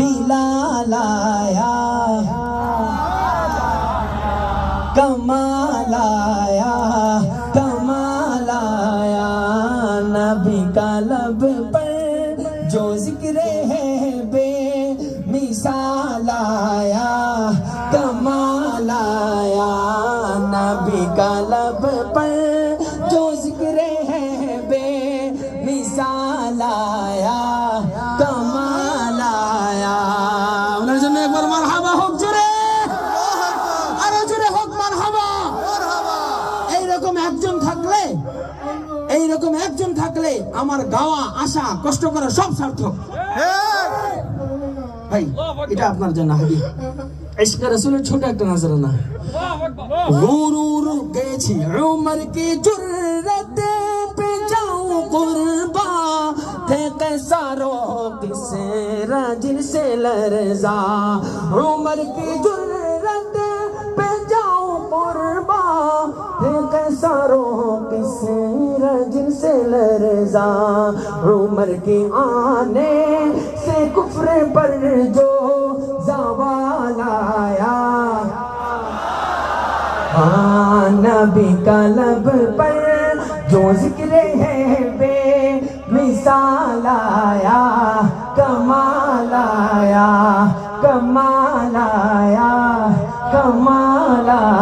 बिलाल आया कमाल आया कमाल आया नबी का लब पर जो ज़िक्र है बे मिसाल आया कमाल आया नबी का लब पर जो ज़िक्र है बे मिसाल आया এইরকম একজন থাকলে, এইরকম একজন থাকলে আমার গাওয়া আসা কষ্ট করা সব সার্থক। ভাই, এটা আপনার জন্য হাবি। ছোট একটা গেছি উমর কি পে যাও কুরবা থেকে সারো কিসে রাজির সে লরজা উমর কি জুর सरों की सीरज से लरजा, उमर के आने से कुफरे पर जो जवाल आया हाँ नबी का लब पर जो ज़िक्र है बे मिसाल आया, कमाल आया कमाल आया कमाल आया।